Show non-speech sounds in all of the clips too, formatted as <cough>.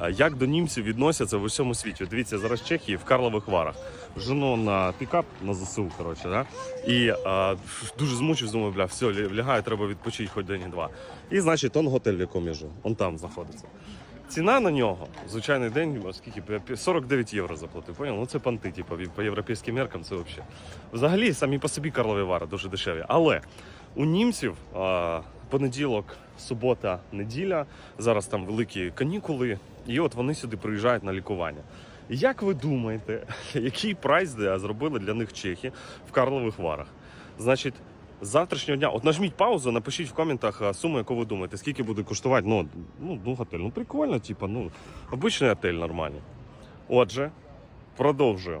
е, як до німців відносяться в усьому світі. Дивіться, зараз Чехії в Карлових Варах. Жену на пікап на ЗСУ, коротше, да? і е, дуже змучив, думаю, бля, все, лягаю, треба відпочити хоч день-два. І значить, он готель, в якому я живу, он там знаходиться. Ціна на нього, звичайний день, скільки 49 євро заплатив. Поняв? Ну це панти, типу, по європейським меркам це взагалі. Взагалі, самі по собі Карлові Вари дуже дешеві. Але у німців а, понеділок, субота, неділя, зараз там великі канікули, і от вони сюди приїжджають на лікування. Як ви думаєте, <laughs> який прайс зробили для них чехи в Карлових Варах? Значить, з завтрашнього дня, от нажміть паузу, напишіть в коментах суму, яку ви думаєте, скільки буде коштувати. Ну, ну, ну готель. Ну прикольно, типу, ну, обичний готель нормальний. Отже, продовжую.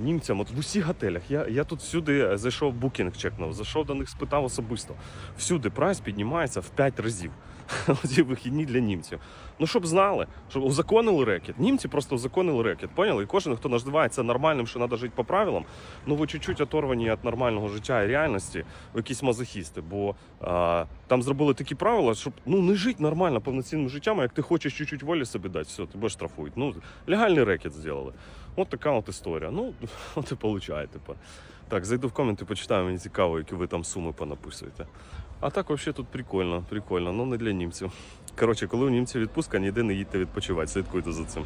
німцям. От в усіх готелях. Я, я тут всюди зайшов букінг чекнув, зайшов до них, спитав особисто. Всюди прайс піднімається в 5 разів. <laughs> Оці вихідні для німців. Ну, щоб знали, щоб узаконили рекет. Німці просто узаконили рекет. Поняли? І кожен, хто називається нормальним, що треба жити по правилам, ну ви чуть-чуть оторвані від нормального життя і реальності, якісь мазохісти. Бо а, там зробили такі правила, щоб ну не жити нормально повноцінним життям, як ти хочеш чуть-чуть волі собі дати, все, тебе штрафують. Ну, легальний рекет зробили. От така от історія. Ну, <laughs> от і виходить тепер. Так, зайду в коменти, почитаю, мені цікаво, які ви там суми понаписуєте. А так взагалі тут прикольно, прикольно, ну не для німців. Коротше, коли у німців відпустка, ніде не їдьте відпочивати, слідкуйте за цим.